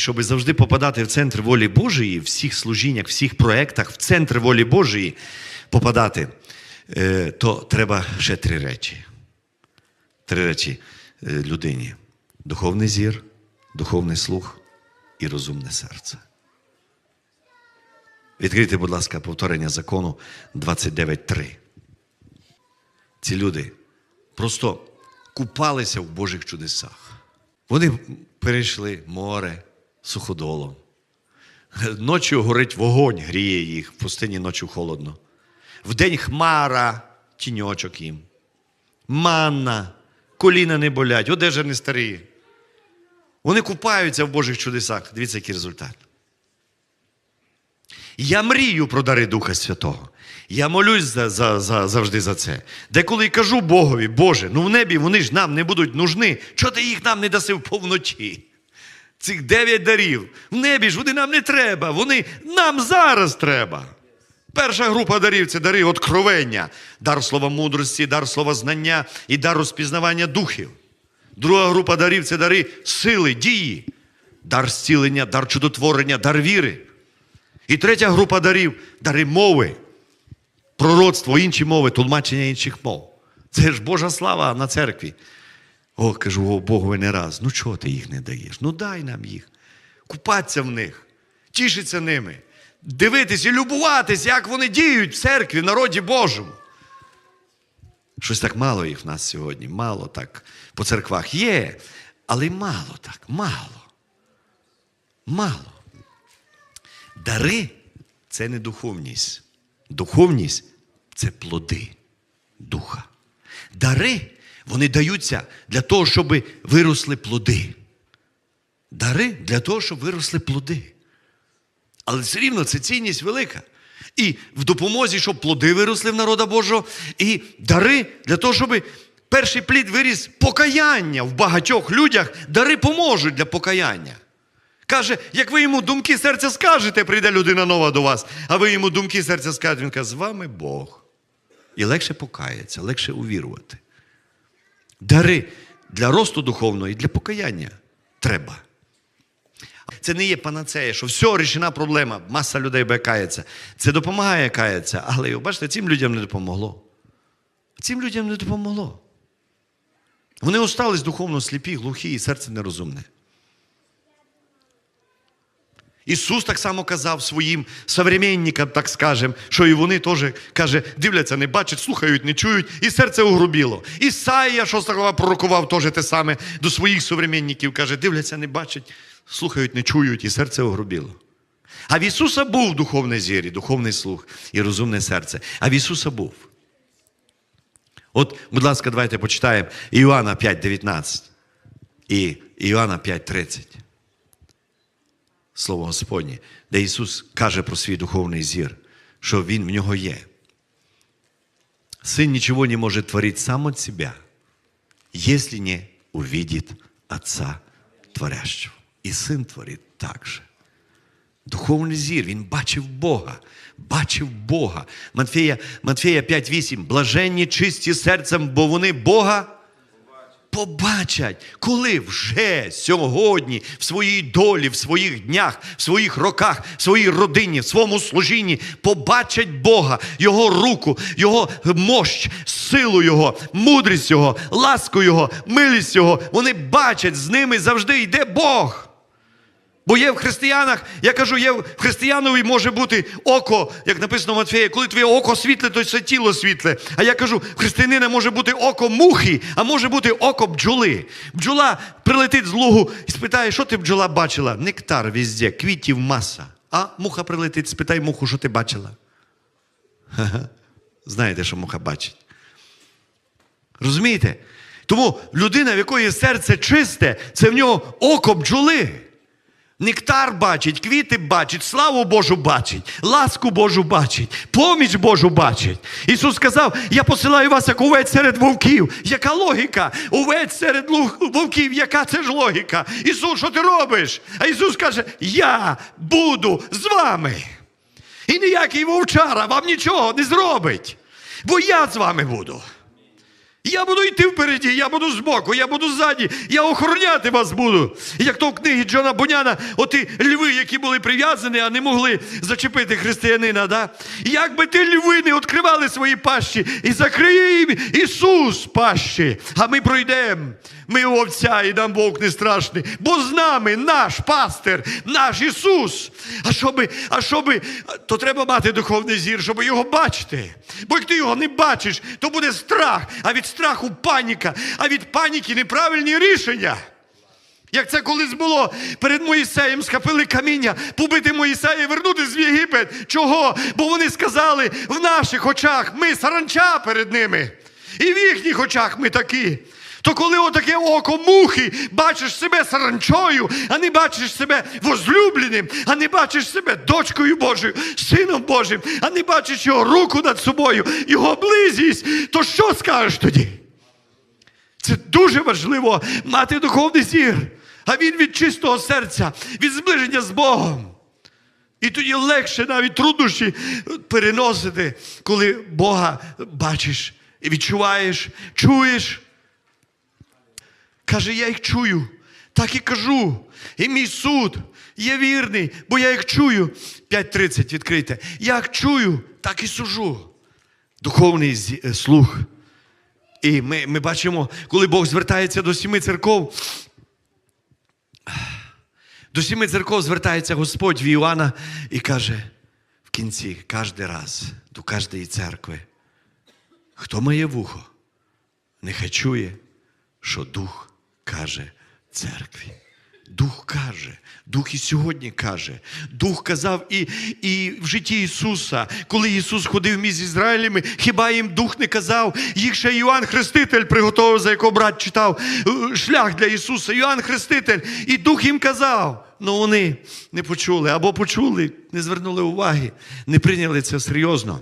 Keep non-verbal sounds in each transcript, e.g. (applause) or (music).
щоб завжди попадати в центр волі Божої, в всіх служіннях, всіх проєктах, в центр волі Божої попадати, е, то треба ще три речі. Три речі е, людині: духовний зір, духовний слух і розумне серце. Відкрийте, будь ласка, повторення закону 29.3. Ці люди просто купалися в Божих чудесах. Вони перейшли море суходолом. Ночі горить вогонь, гріє їх, в пустині ночі холодно. Вдень хмара, тіньочок їм. Манна, коліна не болять, одежа не старіє. Вони купаються в Божих чудесах. Дивіться, який результат. Я мрію про дари Духа Святого. Я молюсь за, за, за, завжди за це. Деколи кажу Богові, Боже, ну в небі вони ж нам не будуть нужні. Чого ти їх нам не даси в повноті? Цих дев'ять дарів. В небі ж вони нам не треба, вони нам зараз треба. Перша група дарів це дари откровення, дар слова мудрості, дар слова знання і дар розпізнавання духів. Друга група дарів це дари сили, дії, дар зцілення, дар чудотворення, дар віри. І третя група дарів дари мови, пророцтво, інші мови, тлумачення інших мов. Це ж Божа слава на церкві. О, кажу, о, Богу не раз. Ну чого ти їх не даєш? Ну дай нам їх. Купатися в них, тішитися ними, дивитись і любуватись, як вони діють в церкві, в народі Божому. Щось так мало їх в нас сьогодні, мало так по церквах є, але мало так, мало. Мало. Дари це не духовність. Духовність це плоди духа. Дари вони даються для того, щоб виросли плоди. Дари для того, щоб виросли плоди. Але все рівно це цінність велика. І в допомозі, щоб плоди виросли в народа Божого, і дари для того, щоб перший плід виріс покаяння в багатьох людях, дари поможуть для покаяння. Каже, як ви йому думки серця скажете, прийде людина нова до вас, а ви йому думки серця скажете, він каже, з вами Бог. І легше покаятися, легше увірувати. Дари для росту духовного і для покаяння треба. Це не є панацея, що все, рішена проблема, маса людей бекається. Це допомагає каятися, але бачите, цим людям не допомогло. Цим людям не допомогло. Вони остались духовно сліпі, глухі і серце нерозумне. Ісус так само казав своїм современникам, так скажем, що і вони теж каже, дивляться, не бачать, слухають, не чують, і серце угрубіло. Ісаїя, що слова пророкував, теж те саме до своїх современників, каже, дивляться, не бачать, слухають, не чують, і серце угрубіло. А в Ісуса був духовний зір, духовний слух, і розумне серце. А в Ісуса був. От, будь ласка, давайте почитаємо Іоанна 5,19 і Іоанна 5,30. Слово Господнє, де Ісус каже про свій духовний зір, що Він в нього є. Сын ничего не может творить сам от себя, если не увидит Отца Творящего. І Син творить так же. Духовний зір, він бачив Бога, бачив Бога. Матфея, Матфея 5.8. Блаженні чисті серцем, бо вони Бога побачать, коли вже сьогодні в своїй долі, в своїх днях, в своїх роках, в своїй родині, в своєму служінні побачать Бога, Його руку, Його мощ, силу Його, мудрість Його, ласку Його, милість Його. Вони бачать, з ними завжди йде Бог. Бо є в християнах, я кажу, є в християнові може бути око, як написано в Матфея, коли твоє око світле, то все тіло світле. А я кажу, в християнина може бути око мухи, а може бути око бджоли. Бджола прилетить з лугу і спитає, що ти бджола бачила? Нектар везде, квітів маса. А муха прилетить, спитай муху, що ти бачила. Ха-ха. (laughs) Знаєте, що муха бачить. Розумієте? Тому людина, в якої серце чисте, це в нього око бджоли. Нектар бачить, квіти бачить, славу Божу бачить, ласку Божу бачить, поміч Божу бачить. Ісус сказав: Я посилаю вас як овець серед вовків. Яка логіка? Овець серед вовків, яка це ж логіка? Ісус, що ти робиш? А Ісус каже: Я буду з вами. І ніякий вовчара вам нічого не зробить, бо я з вами буду. Я буду йти впереді, я буду збоку, я буду ззаді, я охороняти вас буду. Як то в книгі Джона Буняна, оті льви, які були прив'язані, а не могли зачепити християнина. Да? Як би ті льви не відкривали свої пащі і закриє їм Ісус пащі, а ми пройдемо. Ми овця і нам Бог не страшний, бо з нами наш пастир, наш Ісус. А щоби, а щоби, то треба мати духовний зір, щоб його бачити. Бо як ти його не бачиш, то буде страх, а від страху паніка, а від паніки неправильні рішення. Як це колись було перед Моїсеєм схопили каміння, побити Моїсея і вернути в Єгипет. Чого? Бо вони сказали, в наших очах ми саранча перед ними. І в їхніх очах ми такі. То коли отаке око мухи, бачиш себе саранчою, а не бачиш себе возлюбленим, а не бачиш себе дочкою Божою, сином Божим, а не бачиш його руку над собою, його близість, то що скажеш тоді? Це дуже важливо мати духовний зір, а він від чистого серця, від зближення з Богом. І тоді легше навіть труднощі переносити, коли Бога бачиш і відчуваєш, чуєш. Каже, я їх чую, так і кажу. І мій суд є вірний, бо я їх чую. 5.30 відкрийте. Як чую, так і сужу. Духовний е, слух. І ми, ми бачимо, коли Бог звертається до сіми церков. До сіми церков звертається Господь в Іоанна і каже в кінці, кожен раз, до кожної церкви, хто має вухо, нехай чує, що Дух каже церкві. Дух каже, Дух і сьогодні каже. Дух казав і, і в житті Ісуса, коли Ісус ходив між Ізраїлями, хіба їм Дух не казав? Їх ще Йоанн Хреститель приготував, за якого брат читав е, шлях для Ісуса. Йоанн Хреститель. І Дух їм казав. Ну вони не почули або почули, не звернули уваги, не прийняли це серйозно.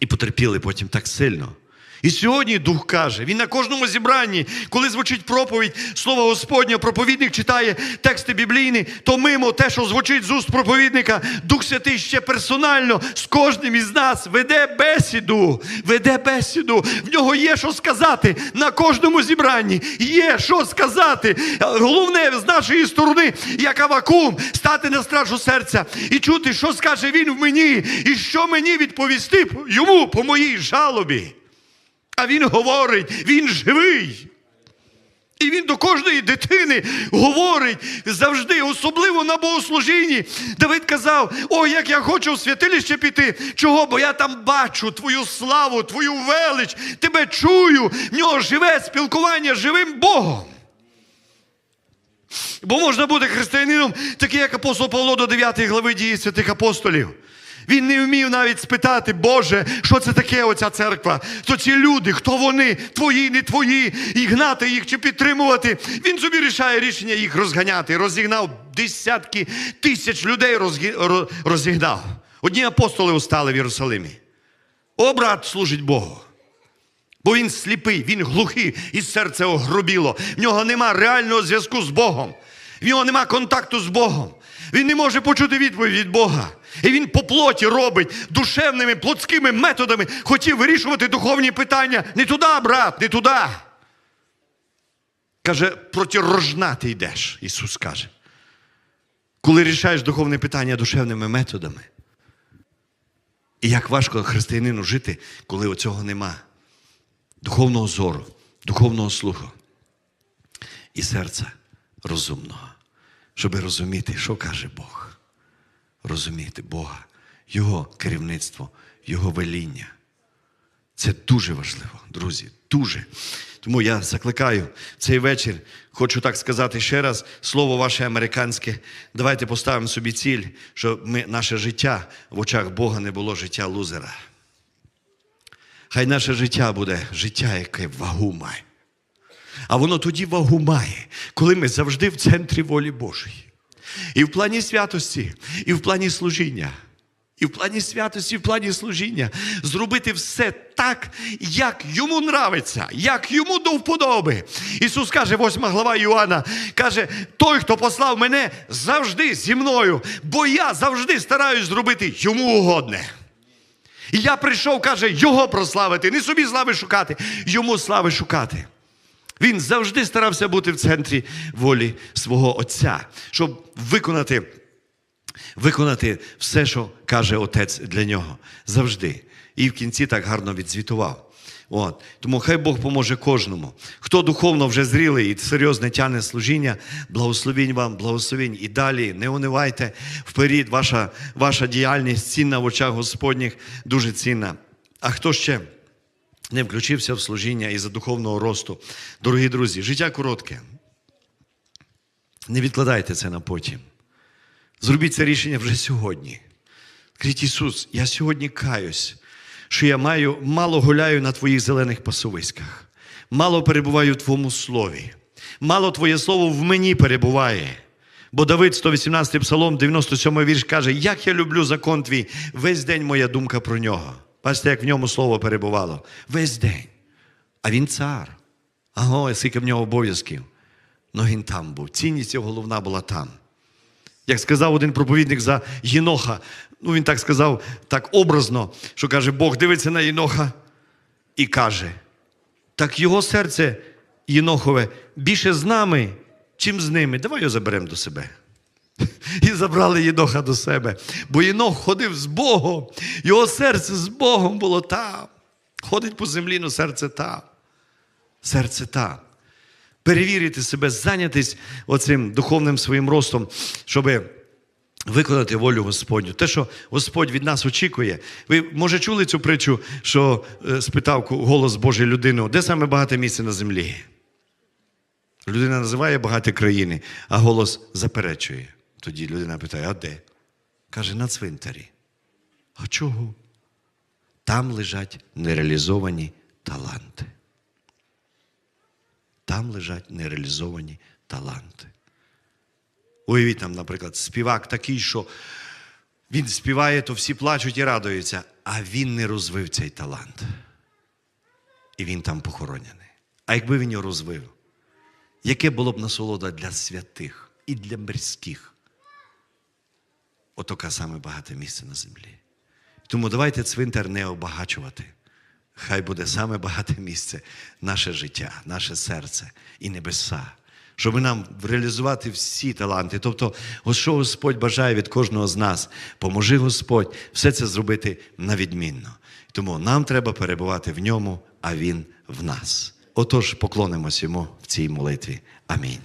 І потерпіли потім так сильно. І сьогодні Дух каже, він на кожному зібранні, коли звучить проповідь Слова Господня, проповідник читає тексти біблійні, то мимо те, що звучить з уст проповідника, Дух Святий ще персонально з кожним із нас веде бесіду, веде бесіду. В нього є що сказати на кожному зібранні. Є що сказати. Головне з нашої сторони, як авакум, стати на стражу серця і чути, що скаже він в мені, і що мені відповісти йому по моїй жалобі. А він говорить, він живий. І він до кожної дитини говорить завжди, особливо на богослужінні. Давид казав: О, як я хочу в святилище піти. Чого? Бо я там бачу твою славу, твою велич, тебе чую. В нього живе спілкування з живим Богом. Бо можна бути християнином, такий, як апостол Павло до 9 глави дії святих апостолів. Він не вмів навіть спитати, Боже, що це таке оця церква? То ці люди, хто вони, твої, не твої, і гнати їх чи підтримувати. Він собі рішає рішення їх розганяти. Розігнав десятки тисяч людей, розігнав. Одні апостоли устали в Єрусалимі. О, брат служить Богу. Бо він сліпий, він глухий, і серце огрубіло. В нього нема реального зв'язку з Богом. В нього нема контакту з Богом. Він не може почути відповідь від Бога. І він по плоті робить душевними, плотськими методами, хотів вирішувати духовні питання. Не туди, брат, не туди. Каже, проти рожна ти йдеш, Ісус каже. Коли рішаєш духовне питання душевними методами. І як важко християнину жити, коли оцього нема духовного зору, духовного слуху і серця розумного, щоб розуміти, що каже Бог. Розуміти Бога, Його керівництво, Його веління. Це дуже важливо, друзі, дуже. Тому я закликаю цей вечір, хочу так сказати ще раз, слово ваше американське. Давайте поставимо собі ціль, щоб ми, наше життя в очах Бога не було життя лузера. Хай наше життя буде життя, яке вагу має. А воно тоді вагу має, коли ми завжди в центрі волі Божої. І в плані святості, і в плані служіння. І в плані святості, і в плані служіння зробити все так, як йому нравиться, як йому до вподоби. Ісус каже, 8 глава Іоанна, каже, той, хто послав мене, завжди зі мною, бо я завжди стараюсь зробити йому угодне. І я прийшов, каже, його прославити, не собі слави шукати, йому слави шукати. Він завжди старався бути в центрі волі свого Отця, щоб виконати, виконати все, що каже Отець для нього. Завжди. І в кінці так гарно відзвітував. От. Тому хай Бог поможе кожному. Хто духовно вже зрілий і серйозне тяне служіння, благословінь вам, благословінь і далі. Не унивайте вперед, ваша, ваша діяльність цінна в очах Господніх, дуже цінна. А хто ще? Не включився в служіння і за духовного росту. Дорогі друзі, життя коротке. Не відкладайте це на потім. Зробіть це рішення вже сьогодні. Скажіть, Ісус, я сьогодні каюсь, що я маю, мало гуляю на твоїх зелених пасовиськах, мало перебуваю в Твоєму слові, мало Твоє слово в мені перебуває. Бо Давид, 118 псалом, 97 вірш каже, як я люблю закон твій, весь день моя думка про нього. Бачите, як в ньому слово перебувало. Весь день. А він цар. Аго, скільки в нього обов'язків. Ну він там був. Цінність його головна була там. Як сказав один проповідник за Єноха, ну він так сказав так образно, що каже, Бог дивиться на Єноха і каже: так його серце Єнохове більше з нами, чим з ними. Давай його заберемо до себе. І забрали Єноха до себе. Бо Єнох ходив з Богом, його серце з Богом було там. Ходить по землі, але серце там. Серце там. Перевірити себе, зайнятись оцим духовним своїм ростом, щоб виконати волю Господню. Те, що Господь від нас очікує. Ви, може, чули цю притчу, що е, спитав голос Божий людину, де саме багате місце на землі? Людина називає багаті країни, а голос заперечує. Тоді людина питає, а де? Каже, на цвинтарі. А чого? Там лежать нереалізовані таланти. Там лежать нереалізовані таланти. Уявіть там, наприклад, співак такий, що він співає, то всі плачуть і радуються, а він не розвив цей талант. І він там похоронений. А якби він його розвив, яке було б насолода для святих і для мирських? Отаке саме багате місце на землі. Тому давайте цвинтар не обагачувати. Хай буде саме багате місце наше життя, наше серце і небеса, щоб нам реалізувати всі таланти. Тобто, ось що Господь бажає від кожного з нас, поможи Господь все це зробити на відмінно. Тому нам треба перебувати в ньому, а Він в нас. Отож, поклонимось йому в цій молитві. Амінь.